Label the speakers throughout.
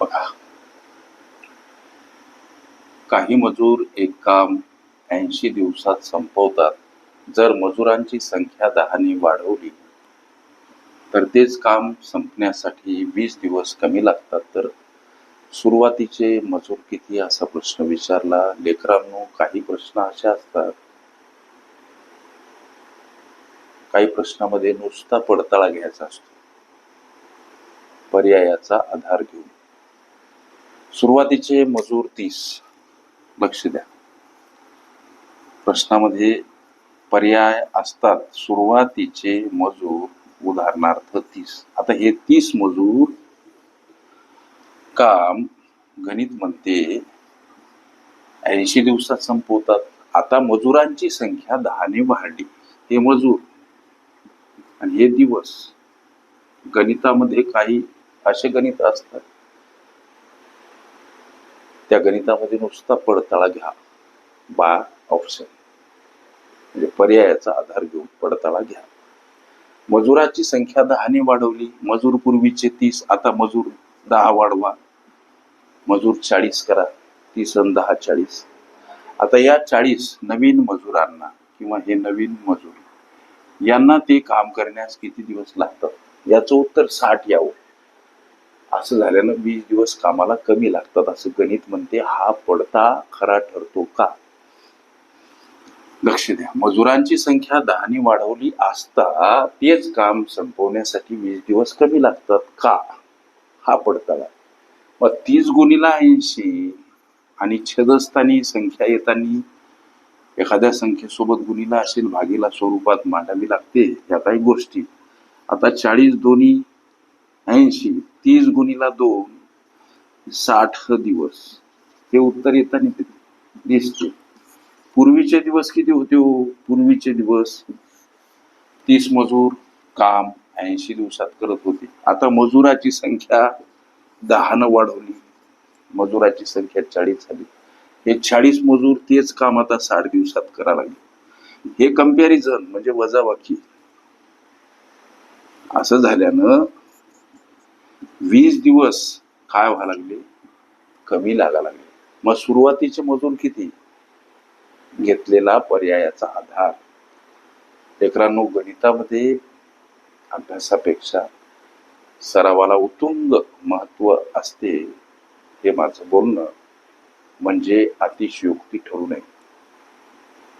Speaker 1: बघा. काही मजूर एक काम ऐंशी दिवसात संपवतात. जर मजुरांची संख्या दहाने वाढवली तर तेच काम संपण्यासाठी वीस दिवस कमी लागतात. तर सुरुवातीचे मजूर किती असा प्रश्न विचारला? लेकरांनो काही प्रश्न असे असतात. काही प्रश्नामध्ये नुसता पडताळा घ्यायचा असतो. पर्यायाचा आधार घेऊन. सुरुवातीचे मजूर तीस. लक्ष द्या. प्रश्नामध्ये पर्याय असतात. सुरुवातीचे मजूर उदाहरणार्थ तीस. आता हे तीस मजूर काम गणित म्हणते. ऐंशी दिवसात संपवतात. आता मजुरांची संख्या दहाने वाढली. हे मजूर आणि हे दिवस गणितामध्ये काही असे गणित असतात. त्या गणितामध्ये नुसता पडताळा घ्या. बा ऑप्शन म्हणजे पर्यायाचा आधार घेऊन पडताळा घ्या. मजुराची संख्या दहाने वाढवली. मजूर पूर्वीचे तीस आता मजूर दहा वाढवा. मजूर चाळीस करा. तीस आणि दहा चाळीस. आता या चाळीस नवीन मजुरांना किंवा हे नवीन मजूर यांना ते काम करण्यास किती दिवस लागतात? याचं उत्तर साठ यावं. असं झाल्यानं वीस दिवस कामाला कमी लागतात असं गणित म्हणते. हा पडता खरा ठरतो का? लक्ष द्या. मजुरांची संख्या दहाने वाढवली असता तेच काम संपवण्यासाठी वीस दिवस कमी लागतात का? हा पडताळा मग तीस गुणीला ऐंशी आणि छेदस्थानी संख्या येतानी एखाद्या संख्येसोबत गुणीला असेल भागीला स्वरूपात मांडावी लागते या काही गोष्टी. आता चाळीस दोन्ही ऐंशी तीस गुणीला दोन साठ दिवस. हे उत्तर येताना दिसते. पूर्वीचे दिवस किती होते हो? पूर्वीचे दिवस तीस मजूर काम ऐंशी दिवसात करत होते. आता मजुराची संख्या दहानं वाढवली. मजुराची संख्या चाळीस झाली. हे चाळीस मजूर तेच काम आता साठ दिवसात करा लागले. हे कंपॅरिझन म्हणजे वजाबाकी. असं झाल्यानं वीस दिवस काय व्हायला लागले कमी लागायला लागले. मग सुरुवातीचे मजूर किती? घेतलेला पर्यायाचा आधार. लेकरांनो गणितामध्ये अभ्यासापेक्षा सरावाला उत्तुंग महत्त्व असते हे माझं बोलणं म्हणजे अतिशयोक्ती ठरू नये.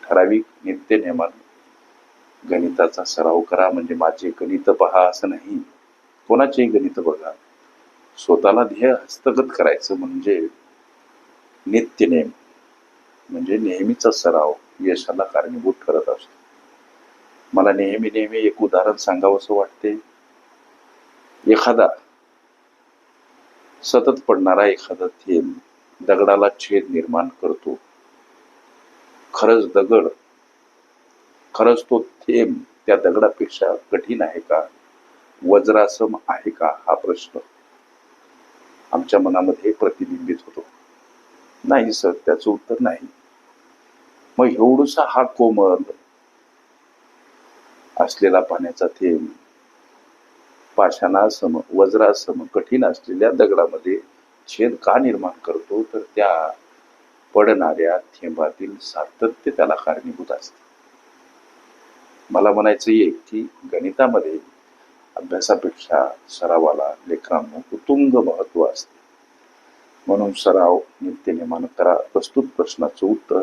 Speaker 1: ठराविक नित्य नियमानं गणिताचा सराव करा म्हणजे माझे गणित पहा असं नाही. कोणाचेही गणित बघा. स्वतःला ध्येय हस्तगत करायचं म्हणजे नित्य नेम म्हणजे नेहमीचा सराव यशाला कारणीभूत ठरत असतो. मला नेहमी नेहमी एक उदाहरण सांगावं असं वाटते. एखादा सतत पडणारा एखादा थेंब दगडाला छेद निर्माण करतो. खरंच दगड खरंच तो थेंब त्या दगडापेक्षा कठीण आहे का? वज्रासम आहे का? हा प्रश्न. आमच्या मनामध्ये प्रतिबिंबित होतो. नाही सर त्याचं उत्तर नाही. मग एवढूसा हा कोमल असलेला पाण्याचा थेंब पाषाणासम वज्रासम कठीण असलेल्या दगडामध्ये छेद का निर्माण करतो? तर त्या पडणाऱ्या थेंबातील सातत्य त्याला कारणीभूत असते. मला म्हणायचं एक की गणितामध्ये अभ्यासापेक्षा सरावाला लेकरांना उत्तुंग महत्त्व असते. म्हणून सराव नित्यनेमानं करा. प्रस्तुत प्रश्नाचं उत्तर.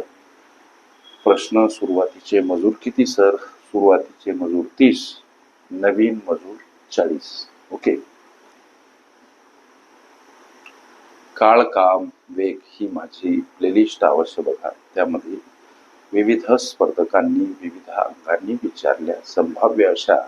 Speaker 1: प्रश्न सुरुवातीचे मजूर किती सर? सुरुवातीचे मजूर तीस. नवीन मजूर चाळीस. ओके. काळ काम वेग ही माझी प्लेलिस्ट अवश्य बघा. त्यामध्ये विविध स्पर्धकांनी विविध अंगांनी विचारल्या. संभाव्य अशा